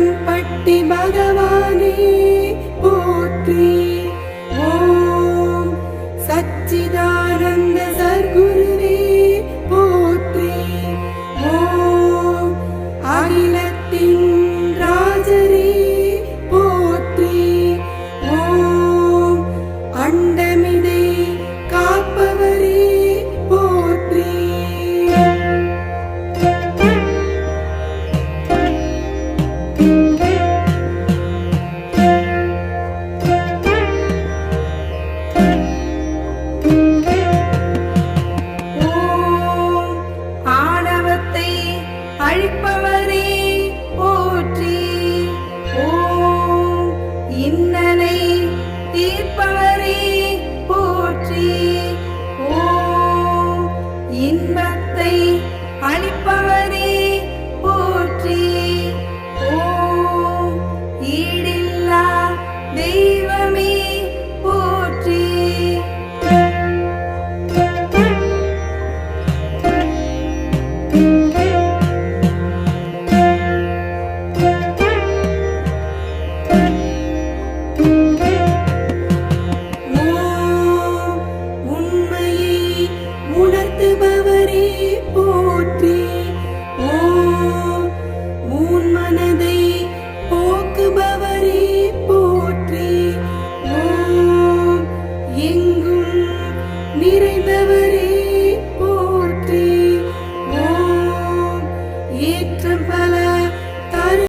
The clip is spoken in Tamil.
பட்டி பகவானே போற்றி. உழைப்பவரே போற்றி. ஓம் இன்னலை தீர்ப்பவரே. கந்தரே போற்றி ஓ உன் மனதை போக்குபவரே போற்றி ஓ எங்கும் நிறைந்தவரே போற்றி ஓ ஏற்றம் பல